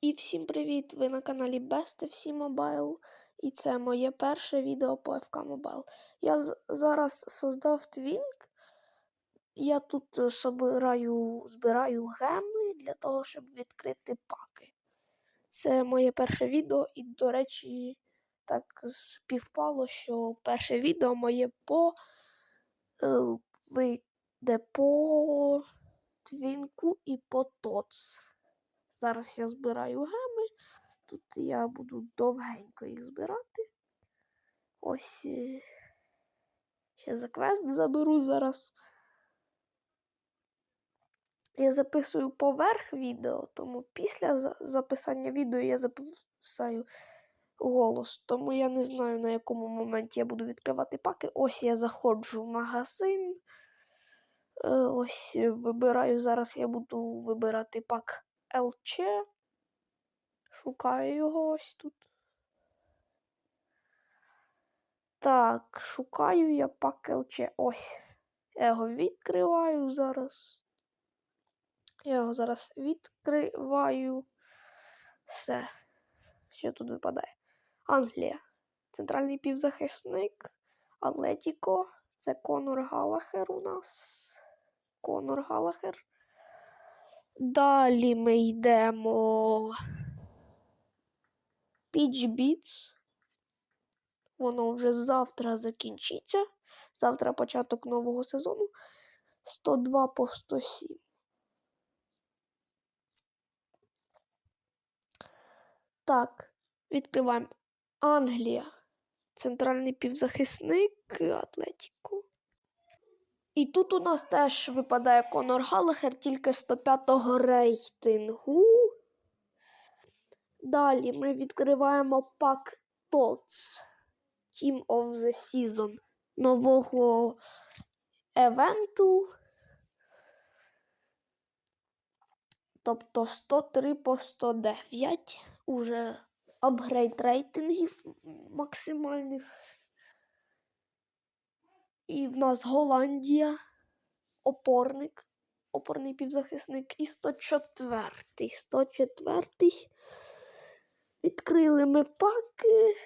І всім привіт! Ви на каналі Best FC Mobile. І це моє перше відео по FK Mobile. Я зараз создав твінк. Я тут собираю, збираю геми для того, щоб відкрити паки. Це моє перше відео, і, до речі, так співпало, що перше відео моє по е, вийде по твінку і по ТОЦ. Зараз я збираю геми. Тут я буду довгенько їх збирати. Ось. е, Ще за квест заберу зараз. Я записую поверх відео, тому після записання відео я записаю голос. Тому я не знаю, на якому моменті я буду відкривати паки. Ось я заходжу в магазин. Е, Ось е, вибираю. Зараз я буду вибирати пак ЛЧ. Шукаю його ось тут. Так, шукаю я пак ЛЧ. Ось. Я його відкриваю зараз. Я його зараз відкриваю. Все. Що тут випадає? Англія. Центральний півзахисник. Атлетіко. Це Конор Галахер у нас. Конор Галахер. Далі ми йдемо. Peach Beats. Воно вже завтра закінчиться. Завтра початок нового сезону. 102 по 107. Так, відкриваємо Англія. Центральний півзахисник Атлетіку. І тут у нас теж випадає Конор Галахер, тільки 105-го рейтингу. Далі ми відкриваємо пак TOTS Team of the Season нового евенту. Тобто 103 по 109. Уже апгрейд рейтингів максимальних. І в нас Голландія, опорник, опорний півзахисник і 104-й. 104-й. Відкрили ми паки.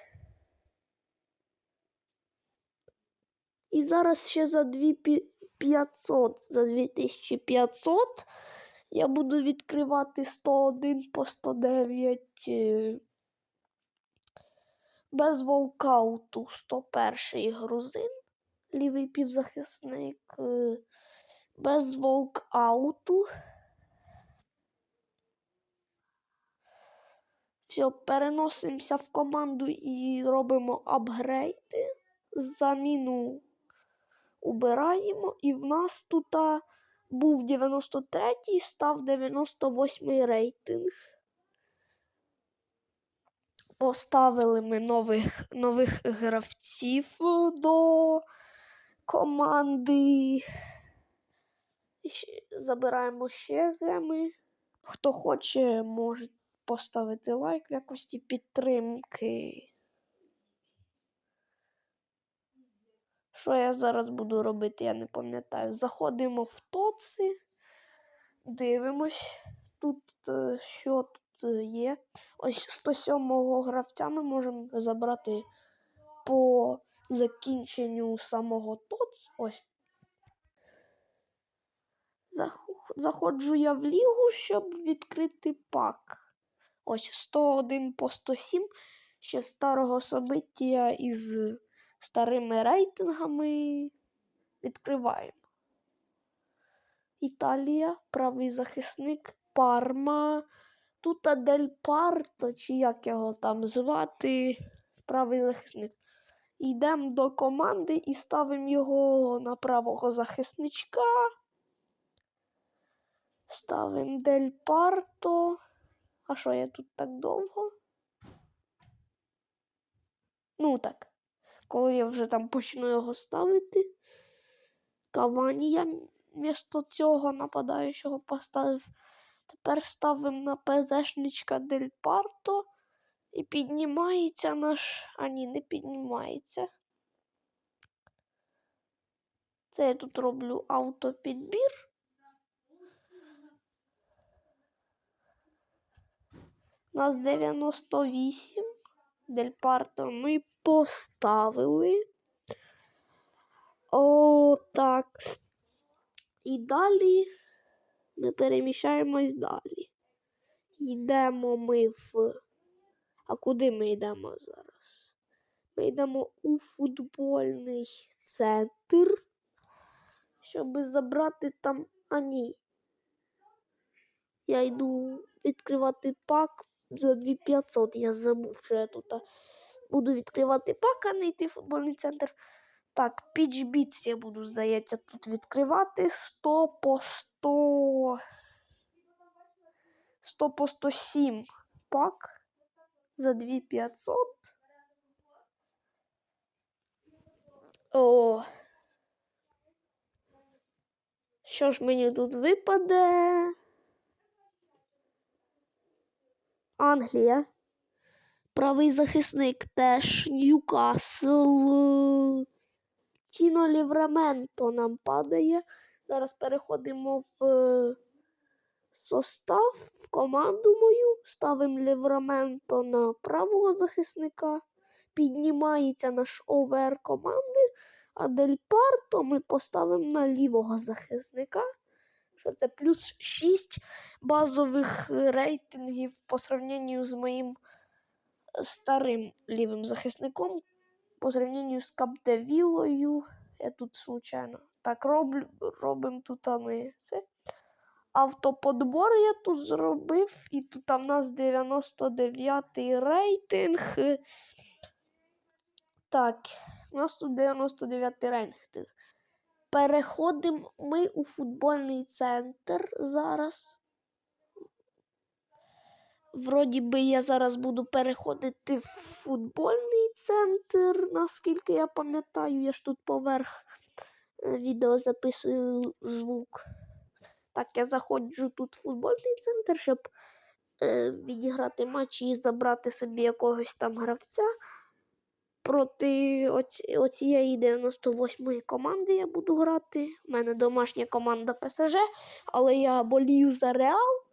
І зараз ще за 2500, за 2500 я буду відкривати 101 по 109 е, без волкауту 101 грузин, лівий півзахисник, е, без волкауту. Все, переносимося в команду і робимо апгрейди. Заміну убираємо, і в нас тут був 93-й, став 98-й рейтинг. Поставили ми нових, нових гравців до команди. Забираємо ще геми. Хто хоче, може поставити лайк в якості підтримки. Що я зараз буду робити, я не пам'ятаю. Заходимо в тоци, дивимось, тут е, що тут є. Ось 107-го гравця ми можемо забрати по закінченню самого ТОЦ. Ось. Заходжу я в лігу, щоб відкрити пак. Ось 101 по 107. Ще старого собиття із старими рейтингами відкриваємо. Італія, правий захисник, Парма, тут Дель Парто, чи як його там звати, правий захисник. Йдемо до команди і ставимо його на правого захисничка. Ставимо Дель Парто. А що я тут так довго? Ну так. Коли я вже там почну його ставити. Кавані я місто цього нападаючого поставив. Тепер ставимо на ПЗшничка Дель Парто. І піднімається наш. А ні, не піднімається. Це я тут роблю автопідбір. У нас 98. Дель Парто ми поставили. О, так. І далі ми переміщаємось далі. Йдемо ми в. А куди ми йдемо зараз? Ми йдемо у футбольний центр, щоб забрати там. А ні. Я йду відкривати пак за 2500. Я забув, що я тут буду відкривати пак, а не йти в футбольний центр. Так, Beats я буду, здається, тут відкривати 100 по 100. 100 по 107 пак за 2500. О. Що ж мені тут випаде? Англія. Правий захисник теж Ньюкасл. Тіно Лівраменто нам падає. Зараз переходимо в е, состав, в команду мою. Ставимо Лівраменто на правого захисника. Піднімається наш овер команди, а Дель Парто ми поставимо на лівого захисника. Що це плюс 6 базових рейтингів по сравненню з моїм е, старим лівим захисником. По сравненню з Капдевілою. Я тут случайно. Так, роблю, робимо тут а ми це. Автоподбор я тут зробив, і тут в нас 99-й рейтинг. Так, у нас тут 99-й рейтинг. Переходимо ми у футбольний центр зараз. Вроді би я зараз буду переходити в футбольний центр, наскільки я пам'ятаю, я ж тут поверх е, відео записую звук. Так, я заходжу тут в футбольний центр, щоб е, відіграти матч і забрати собі якогось там гравця. Проти оці, оцієї 98-ї команди я буду грати. У мене домашня команда ПСЖ, але я болію за Реал.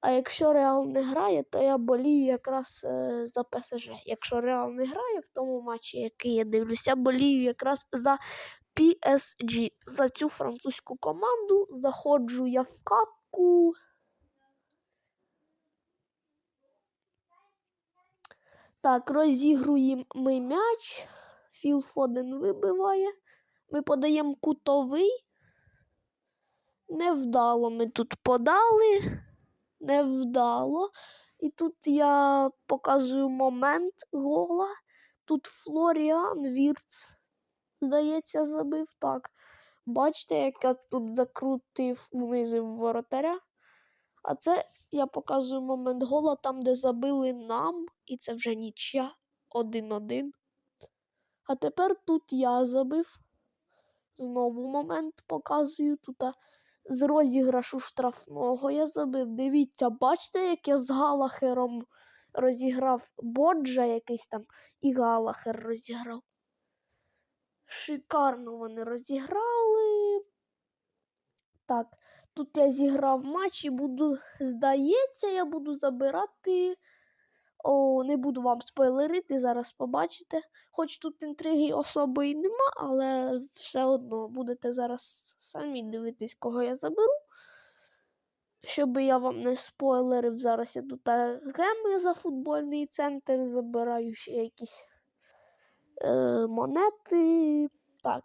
А якщо Реал не грає, то я болію якраз е, за ПСЖ. Якщо Реал не грає в тому матчі, який я дивлюся, болію якраз за PSG. За цю французьку команду заходжу я в катку. Так, розігруємо ми м'яч. Філ Фоден вибиває. Ми подаємо кутовий. Невдало ми тут подали. Невдало. І тут я показую момент гола. Тут Флоріан Вірц, здається, забив так. Бачите, як я тут закрутив внизу воротаря. А це я показую момент гола там, де забили нам, і це вже нічия 1-1. А тепер тут я забив. Знову момент показую тут. З розіграшу штрафного я забив. Дивіться, бачите, як я з Галахером розіграв Боджа якийсь там, і Галахер розіграв. Шикарно вони розіграли. Так, тут я зіграв матч і буду, здається, я буду забирати. О, не буду вам спойлерити, зараз побачите. Хоч тут інтриги особи і нема, але все одно будете зараз самі дивитись, кого я заберу. Щоб я вам не спойлерив, зараз я тут е, геми за футбольний центр забираю ще якісь е, монети. Так.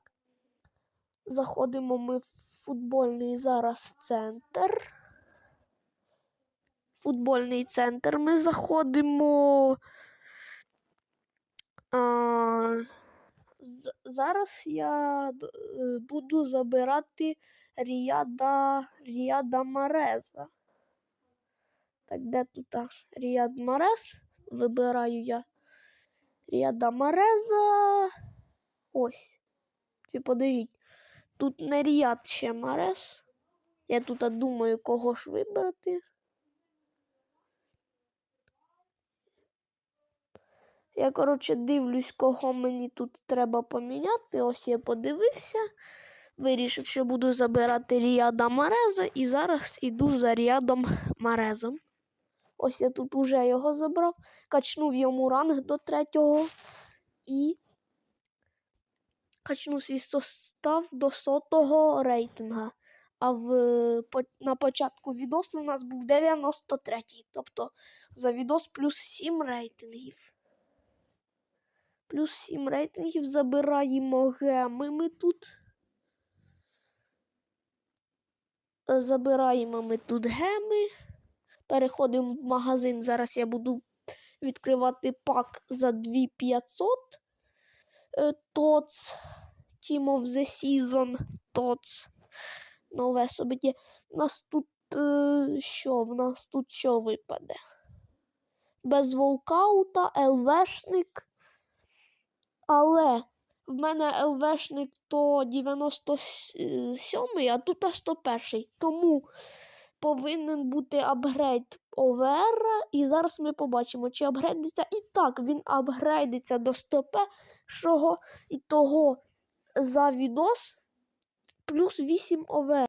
Заходимо ми в футбольний зараз центр. Футбольний центр ми заходимо. А, зараз я е, буду забирати Ріада, Ріада Мареза. Так, де тут Ріад Марез? Вибираю я Ріада Мареза. Ось. Чи подождіть. Тут не Ріад ще Марез. Я тут думаю, кого ж вибрати. Я, коротше, дивлюсь, кого мені тут треба поміняти. Ось я подивився. Вирішив, що буду забирати Ріада Мареза, і зараз іду за Ріадом Марезом. Ось я тут уже його забрав, качнув йому ранг до третього і качнув свій состав до сотого рейтинга. А в, по- на початку відосу у нас був 93-й. Тобто за відос плюс 7 рейтингів. Плюс 7 рейтингів забираємо геми ми тут. Забираємо ми тут геми. Переходимо в магазин. Зараз я буду відкривати пак за 2500. Е, TOTS. Team of the Season. TOTS. Нове собі. У нас тут е, що? В нас тут що випаде? Без волкаута, ЛВшник. Але в мене ЛВшник то 97, а тут аж 101. Тому повинен бути апгрейд овера. І зараз ми побачимо, чи апгрейдиться. І так, він апгрейдиться до 101 і того за відос плюс 8 ОВР.